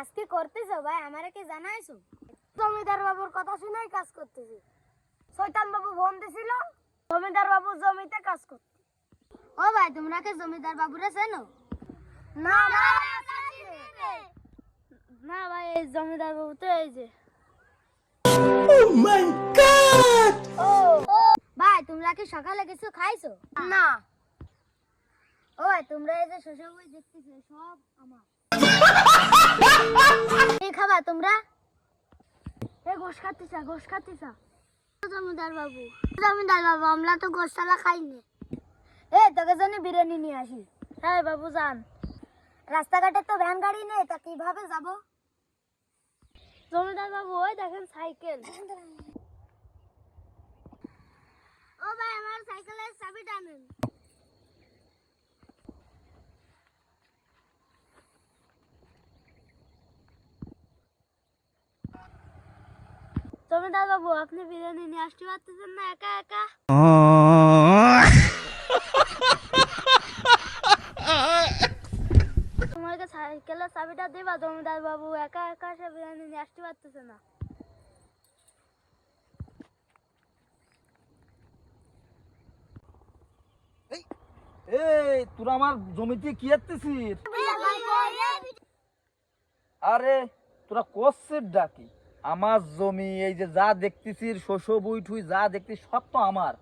কাজ কি করতেছো ভাই আমারে কি জানাইছো? জমিদার বাবুর কথা শুনেই কাজ করতেছি। শৈতান বাবু ফোন দিছিল জমিদার বাবু জমিতে কাজ করতে। ও ভাই তোমরা কি জমিদার বাবুরে চেনো? না না ভাই এই জমিদার বাবু তো এই যে। ও। ভাই তোমরা কি সকালে কিছু খাইছো? না। তোমরা এই যে তোমরা? এ এ, তোকে নিয়ে আসি। হ্যাঁ বাবু রাস্তাঘাটে তো ভ্যান গাড়ি নেই, তা কীভাবে যাব? জমিদার বাবু, ওই দেখেন সাইকেল। ও ভাই, আমার সাইকেলের চাবিটা নেন। জমিদার বাবু আপনি বিরিয়ানি নিয়ে আসতে পারতেছেন না একা একা? তোমাকে সাইকেলের চাবিটা দিবা জমিদার বাবু একা একা সে বিরিয়ানি নিয়ে আসতে পারতেছে না। এই তোরা আমার জমিতে কি আসতেছিস আরে তোরা করছিস ডাকি। আমার জমি এই যে যা দেখতেছিস শস্য বুই ঠুই যা দেখতিস সব তো আমার।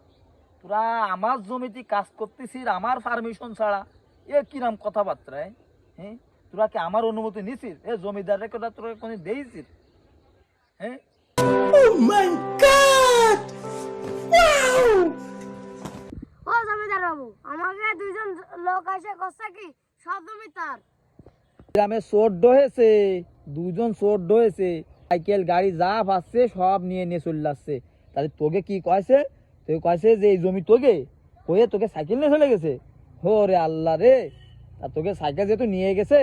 তোরা আমার জমিতে কাজ করতেছিস আমার পারমিশন ছাড়া। এ কিরাম কথাবার্তা এ? হ্যাঁ? তোরা কি আমার অনুমতি নিছিস? এ জমিদার রেখে তোরা কোনো দিয়েছিস হ্যাঁ? ও জমিদার বাবু আমাকে দুইজন লোক এসে করছে কি? সব জমি তার। গ্রামে চোর হয়েছে দুজন চোর হয়েছে সাইকেল গাড়ি যা পাচ্ছে সব নিয়ে নিয়ে চলে যাচ্ছে। তাহলে তোকে কি কয়েছে? তোকে কয়েছে যে এই জমি তোকে? হয়ে তোকে সাইকেল নিয়ে চলে গেছে? হো রে আল্লাহ রে! আর তোকে সাইকেল যেহেতু নিয়ে গেছে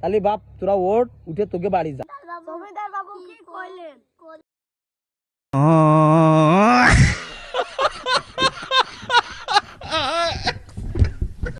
তাহলে বাপ তোরা ওট উঠে তোকে বাড়ি যা। জমিদার বাবু কি কইলেন?